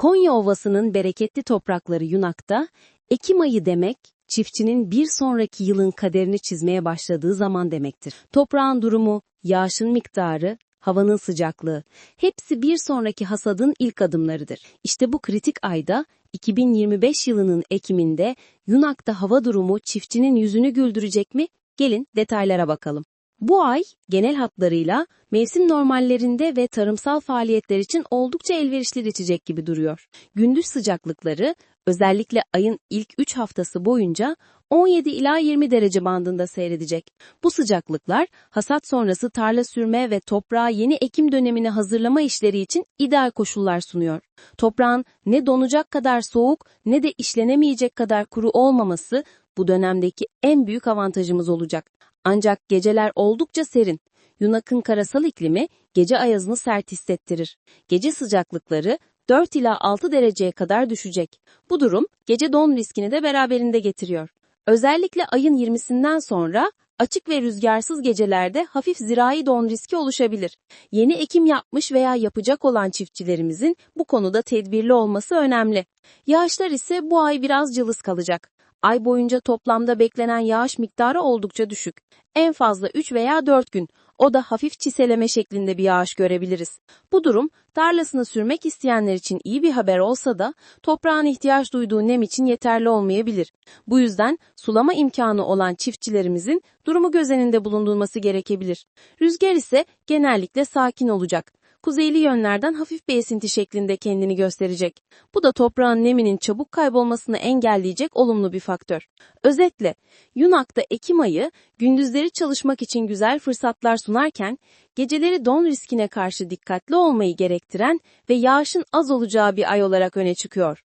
Konya Ovası'nın bereketli toprakları Yunak'ta, Ekim ayı demek, çiftçinin bir sonraki yılın kaderini çizmeye başladığı zaman demektir. Toprağın durumu, yağışın miktarı, havanın sıcaklığı, hepsi bir sonraki hasadın ilk adımlarıdır. İşte bu kritik ayda, 2025 yılının Ekim'inde Yunak'ta hava durumu çiftçinin yüzünü güldürecek mi? Gelin detaylara bakalım. Bu ay genel hatlarıyla mevsim normallerinde ve tarımsal faaliyetler için oldukça elverişli geçecek gibi duruyor. Gündüz sıcaklıkları özellikle ayın ilk 3 haftası boyunca 17 ila 20 derece bandında seyredecek. Bu sıcaklıklar hasat sonrası tarla sürme ve toprağı yeni ekim dönemine hazırlama işleri için ideal koşullar sunuyor. Toprağın ne donacak kadar soğuk ne de işlenemeyecek kadar kuru olmaması bu dönemdeki en büyük avantajımız olacak. Ancak geceler oldukça serin. Yunak'ın karasal iklimi gece ayazını sert hissettirir. Gece sıcaklıkları 4 ila 6 dereceye kadar düşecek. Bu durum gece don riskini de beraberinde getiriyor. Özellikle ayın 20'sinden sonra açık ve rüzgarsız gecelerde hafif zirai don riski oluşabilir. Yeni ekim yapmış veya yapacak olan çiftçilerimizin bu konuda tedbirli olması önemli. Yağışlar ise bu ay biraz cılız kalacak. Ay boyunca toplamda beklenen yağış miktarı oldukça düşük. En fazla 3 veya 4 gün. O da hafif çiseleme şeklinde bir yağış görebiliriz. Bu durum tarlasını sürmek isteyenler için iyi bir haber olsa da toprağın ihtiyaç duyduğu nem için yeterli olmayabilir. Bu yüzden sulama imkanı olan çiftçilerimizin durumu göz önünde bulundurması gerekebilir. Rüzgar ise genellikle sakin olacak kuzeyli yönlerden hafif bir esinti şeklinde kendini gösterecek. Bu da toprağın neminin çabuk kaybolmasını engelleyecek olumlu bir faktör. Özetle, Yunak'ta Ekim ayı gündüzleri çalışmak için güzel fırsatlar sunarken, geceleri don riskine karşı dikkatli olmayı gerektiren ve yağışın az olacağı bir ay olarak öne çıkıyor.